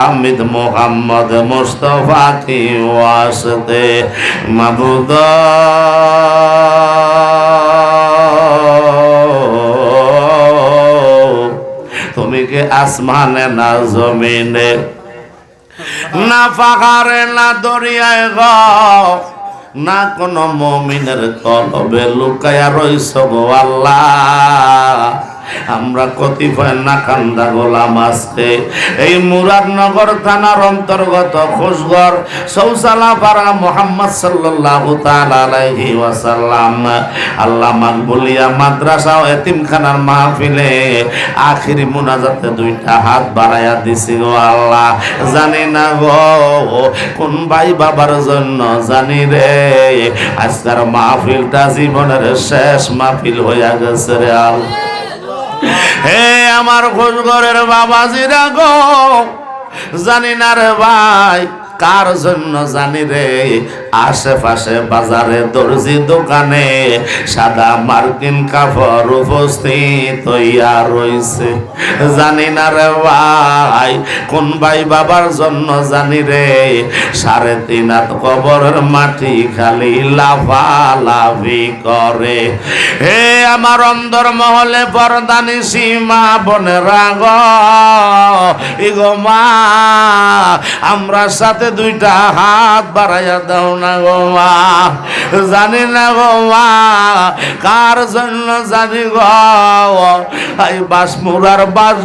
হামিদ মোহাম্মদ মুস্তফা কি ওয়াসতে মাবুদ। তুমি কি আসমানে না জমিনে? না পাহাড়ে, না দরিয়ায় গ, না কোন মমিনের কলবে লুকায়া রইস গো আল্লাহ। আমরা কতিপয় নাকান্দা গোলাম আজকে। এই মুরাদনগর থানার অন্তর্গত খুশগড় সৌসালা পাড়া মোহাম্মদ সাল্লাল্লাহু তাআলা আলাইহি ওয়াসাল্লাম। আল্লাহ মাকবুলিয়া মাদ্রাসা ও এতিমখানার মাহফিলে আখিরি মুনাজাতে দুইটা হাত বাড়াইয়া দিছি গো আল্লাহ। জানি না গো, কোন ভাই বাবার জন্য জানি রে। আজকের মাহফিলটা জীবনের শেষ মাহফিল হইয়া গেছে রে আল্লাহ। হে আমার খোঁজগরের বাবাজিরা গো জানি না রে ভাই কার জন্য জানি রে? আশেপাশে বাজারে দর্জি দোকানে সাদা মার্কিন কাপড় উপস্থিত হইয়া রইছে। জানি না রে ভাই, কোন ভাই বাবার জন্য জানি রে? সাড়ে তিন কবরের মাটি খালি লাফালাফি করে। হে আমার অন্দর মহলে পরদানি সীমা বনে রাগ ইগো মা, আমরা সাথে দুইটা হাত বাড়াইয়া দাও না গো মা। জানি না গো মা, কার জন্য জানি গো। এই বাস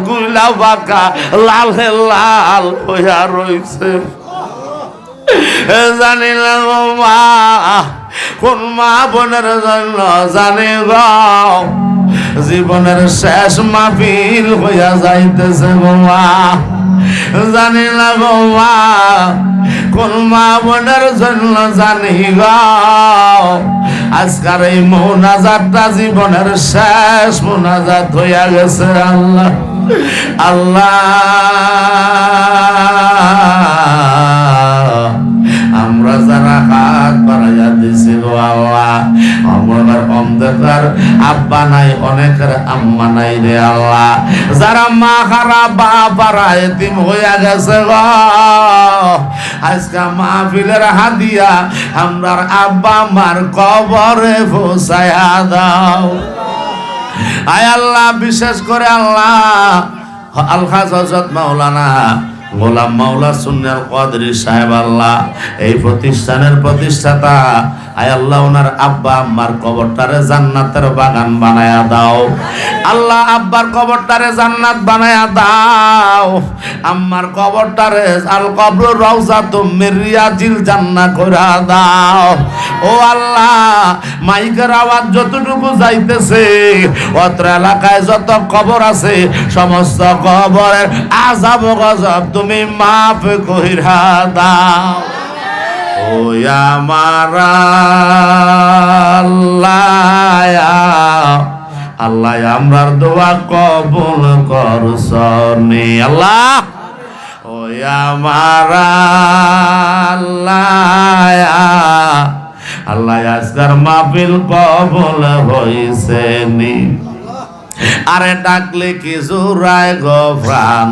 গুইলা বাঁকা, লাল লাল হইয়া রইছে। জানি না গো মা, কোন মা বোনের জন্য জানি গো। জীবনের শেষ মাহফিল হইয়া যাইতেছে গো মা। জানি না গো মা, কোন মা বোনের জন্য জানি গো। আজকার এই মোনাজাতটা জীবনের শেষ মোনাজাত হইয়া গেছে আল্লাহ। আল্লাহ। আম্মা আল্লাহ। যারা মা বাবারা এতিম হইয়া গেছে আজকে মাহফিলের হাদিয়া আমরার আব্বা মার কবরে দাও। আয় আল্লাহ, বিশেষ করে আল্লাহ। আলহাজ হজরত মাওলানা গোলাম মাওলা সুন্নাল কাদরি সাহেব আল্লাহ, এই প্রতিষ্ঠানের প্রতিষ্ঠাতা আয় আল্লাহ ওনার আব্বা আম্মার কবরটারে জান্নাতের বাগান বানায়া দাও। আল্লাহ আব্বার কবরটারে জান্নাত বানায়া দাও। আম্মার কবরটারে আল কবর রওজা তো মিরিয়াজিল জান্নাত কইরা দাও। ও আল্লাহ, মাইকের আওয়াজ যতটুকু যাইতেছে, অত্র এলাকায় যত কবর আছে, সমস্ত কবরের আজাব গজব তুমি মাফ কইরা দাও। আল্লাহ আমরার দোয়া কবুল করছনি, আল্লাহ। ও আমার আল্লাহ আজকার মাহফিল কবুল হইছে নি আরে ডাকলে কি জোড়ায় গো প্রাণ?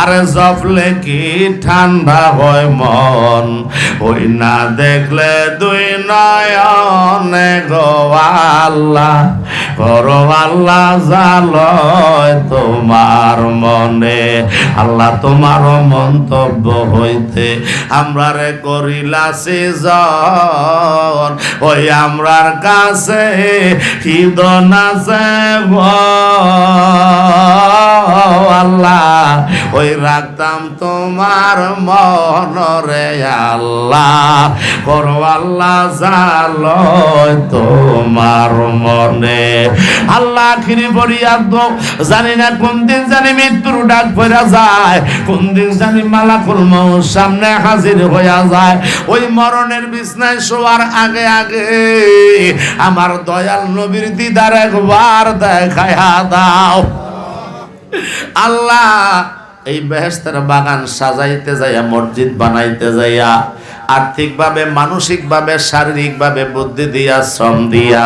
আরে জপলে কি ঠান্ডা হয় মন। ওই না দেখলে দুই নয়নে গো আল্লাহ। করো আল্লাহ জালয় তোমার মনে। আল্লাহ তোমার মন্তব্য হইতে আমরা রে করিলা সিজন। ওই আমরার কাছে কি দনাছে আল্লাহ, ওই রাখতাম তোমার মনরে আল্লাহ। করো আল্লাহ জালয় তোমার মনে। আল্লাহ খিরি পড়িয়া তো জানি না কোন দিন জানি মৃত্যুর ডাক পড়া যায়, কোন দিন জানি মালাকুল মৌত সামনে হাজির হইয়া যায়। ওই মরণের বিছনায় শোয়ার আগে আগে আমার দয়াল নবীর দিদার একবার দেখায়া দাও। আল্লাহ, এই বেহেস্তের বাগান সাজাইতে যাইয়া, মসজিদ বানাইতে যাইয়া, আর্থিকভাবে, মানসিকভাবে, শারীরিকভাবে বুদ্ধি দিয়া, শ্রম দিয়া,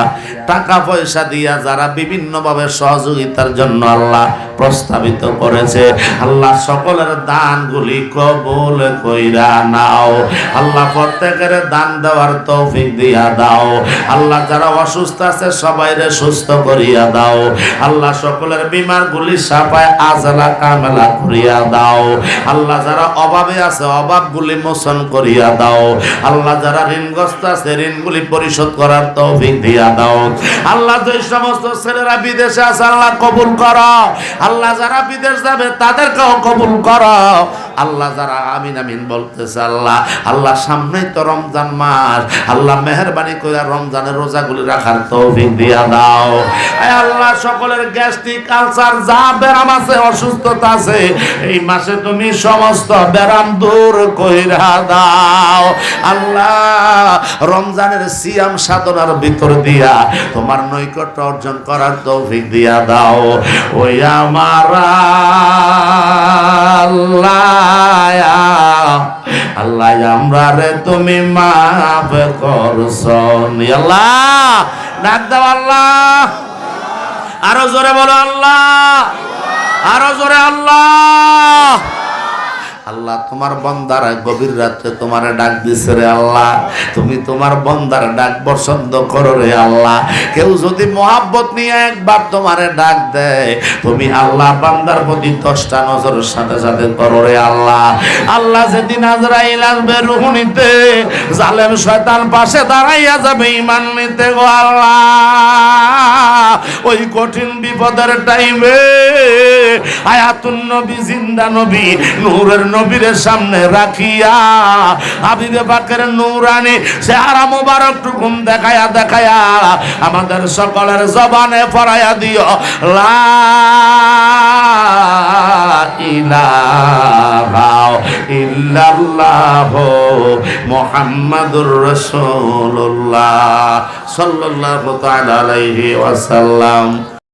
টাকা পয়সা দিয়া, যারা বিভিন্নভাবে সহযোগিতার জন্য আল্লাহ প্রস্তাবিত করেছে। আল্লাহ সকলের দানগুলি কবুল কইরা নাও। আল্লাহ প্রত্যেকের দান দেওয়ার তৌফিক দিয়া দাও। আল্লাহ যারা অসুস্থ আছে সবাইরে সুস্থ করিয়া দাও। আল্লাহ সকলের বিমার গুলি সাপায় আজলা, কামেলা করিয়া দাও। আল্লাহ যারা অভাবে আছে অভাব গুলি মোচন করিয়া দাও। আল্লাহ যারা ঋণগ্রস্ত আছে, ঋণগুলি পরিশোধ করার তৌফিক দিয়া দাও। আল্লাহ যে সমস্ত ছেলেরা বিদেশে আছে, আল্লাহ কবুল করো। আল্লাহ যারা বিদেশ যাবে তাদেরকেও কবুল করো। আল্লাহ যারা আমিন আমিন বলতেছে, আল্লাহ আল্লাহ সামনেই তো রমজান মাস। আল্লাহ মেহরবানি করে রমজানের রোজাগুলি রাখার তৌফিক দিয়া দাও। আল্লাহ, সকলের গ্যাস্ট্রিক আলসার, যা ব্যারাম আছে, অসুস্থতা আছে, এই মাসে তুমি সমস্ত ব্যারাম দূর কইরা দাও। আল্লাহ, রমজানের সিয়াম সাধনার ভিতর দিয়া তোমার নৈকট্য অর্জন করার তৌফিক দিয়া দাও। ওই আমার আল্লাহ আল্লাহ আমরা রে তুমি মাফ করছ। আল্লাহ, ডাক দাও আল্লাহ। আরও জোরে বলো আল্লাহ। আরও জোরে আল্লাহ। আল্লাহ, তোমার বন্দার গভীর রাত্রে তোমার ডাক দিছে রে আল্লাহ। তুমি তোমার বন্দার ডাক পছন্দ করো রে আল্লাহ। কেউ যদি মোহাব্বত নিয়ে একবার তোমারে ডাক দেয়, তুমি আল্লাহ বান্দার প্রতি দশটা নজরের সাথে সাথে করো রে আল্লাহ। আল্লাহ যেদিন আজরাইল আসবে রুহ নিতে, জালেম শয়তান পাশে দাঁড়াইয়া যাবে ইমান নিতে গো আল্লাহ। ওই কঠিন বিপদের টাইমে আয়াতুন নবী, জিন্দা নবী, নূরের নবীর সামনে রাখিয়া হাবিবে পাকের নূরানি সে আরা মোবারক টুকুম দেখায়া দেখায়া আমাদের সকলের জবানে পড়ায়া দিও। লা ইলাহা ইল্লাল্লাহ মুহাম্মাদুর রাসূলুল্লাহ সাল্লাল্লাহু তাআলা আলাইহি ওয়াসাল্লাম।